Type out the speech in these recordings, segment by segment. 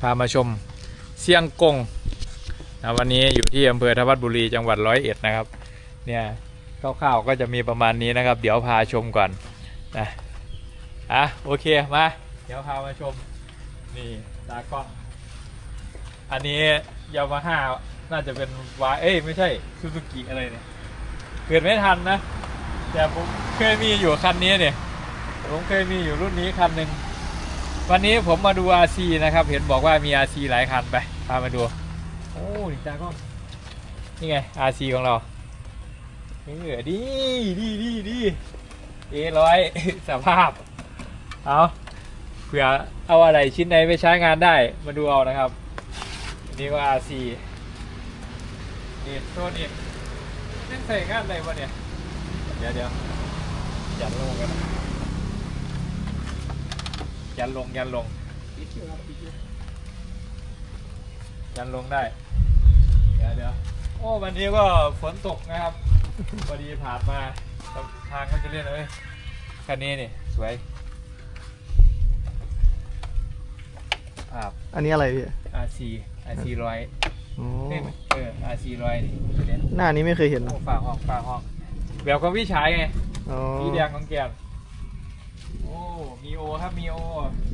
พามาชมเซียงกงนะวันนี้อยู่ที่อำเภอทวัดบุรีจังหวัดร้อยเอ็ดนะครับ เนี่ยคร่าวๆก็จะมีประมาณนี้นะครับ เดี๋ยวพาชมก่อนนะอะโอเคมาเดี๋ยวพามาชมนี่ตากล้อง อันนี้ยามาฮ่าน่าจะเป็นวาเอ้ยไม่ใช่ซูซูกิอะไรเนี่ยเกิดไม่ทันนะ แต่ผมเคยมีอยู่คันนี้เนี่ยผมเคยมีอยู่รุ่นนี้คันหนึ่ง วันนี้ผมมาดู RC นะครับ เห็นบอกว่ามี RC หลายคันไป พามาดู โอ้นี่จ้าก็ นี่ไง RC ของเราเออดีดีดีดีเอร้อยสภาพ เอาเผื่อเอาอะไรชิ้นไหนไปใช้งานได้ มาดูเอานะครับนนี้ก็ RC นี่ตัวนี้ยังใส่งานอะไรวะเนี่ย เดี๋ยวเดี๋ยวยันลงกัน ยันลงยันลง ยันลงได้ เดี๋ยวเดี๋ยวโอ้วันนี้ก็ฝนตกนะครับพอดีผ่านมาทางเขาจะเล่นเลยคันนี้นี่สวยภาพอันนี้อะไรพี่ RC RC ร้อยอ๋อนี่เออ RC ร้อยนี่ตัวเนี้ยหน้านี้ไม่เคยเห็นโอ้ฝาห้องฝาห้องแบบของพี่ชายไงอ๋อพี่แดงของแกม โอ้มีโอครับมีโอ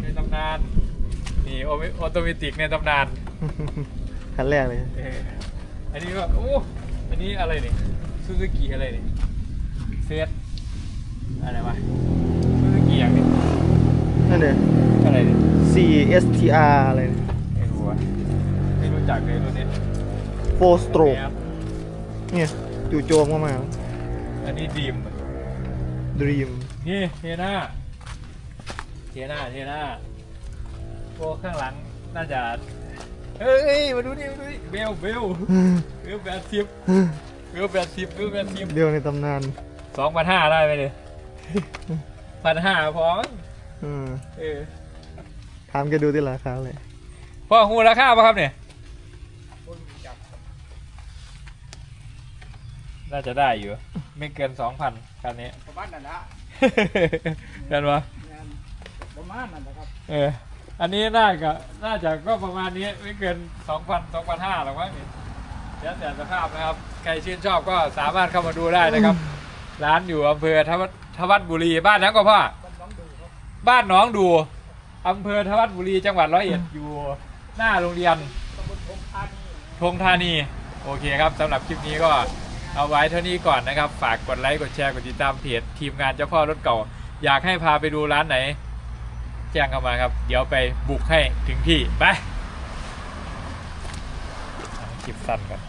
ในตำนานนี่โอออโตเมติกในตำนานคันแรกเลยเอออันนี้ก็โอ้อันนี้อะไรเนี่ยซูซูกิอะไรเนี่ยเซตอะไรวะซูซูกิอย่างนี้นั่นเด้อะไรเนี่ย CSTR อะไรไม่รู้อะไม่รู้จักเลยรุ่นนี้โฟสโตรกเนี่ยจู่โจมเข้ามา อันนี้ดีม Dream นี่เทน่า เทน่าเทน่าโอ้ข้างหลังน่าจะเอ้ย มาดูนี่มาดูนี่เบลเบลเบลแปดสิบเบลแปดสิบเบลแปดสิบเดียวในตำนานสองพันห้าได้ไหมเนี่ยพันห้าพอมั้งอืมเออถามแกดูที่ราคาเลยพ่อหูราคาป่ะครับเนี่ยน่าจะได้อยู่ ไม่เกินสองพันคันนี้ประมาณนั้นนะกันวะงานประ มาณนั้นนะครับเออ อันนี้น่าก็น่าจะก็ประมาณนี้ไม่เกินสองพันสองพันห้าหรอกมั้งนี่แล้วแต่สภาพนะครับ ใครชื่นชอบก็สามารถเข้ามาดูได้นะครับ ร้านอยู่อำเภอทวัดทวัดบุรีบ้านนั้นก็พ่อบ้านหน้องดูอำเภอทวัดบุรีจังหวัดร้อยเอ็ดอยู่หน้าโรงเรียน ตำบลพงธานีธงธานี โอเคครับสำหรับคลิปนี้ก็เอาไว้เท่านี้ก่อนนะครับ ฝากกดไลค์ กดแชร์ กดติดตามเพจทีมงานเจ้าพ่อรถเก่า อยากให้พาไปดูร้านไหน แจ้งเข้ามาครับ เดี๋ยวไปบุกให้ถึงที่ ไปคลิปสั้นกัน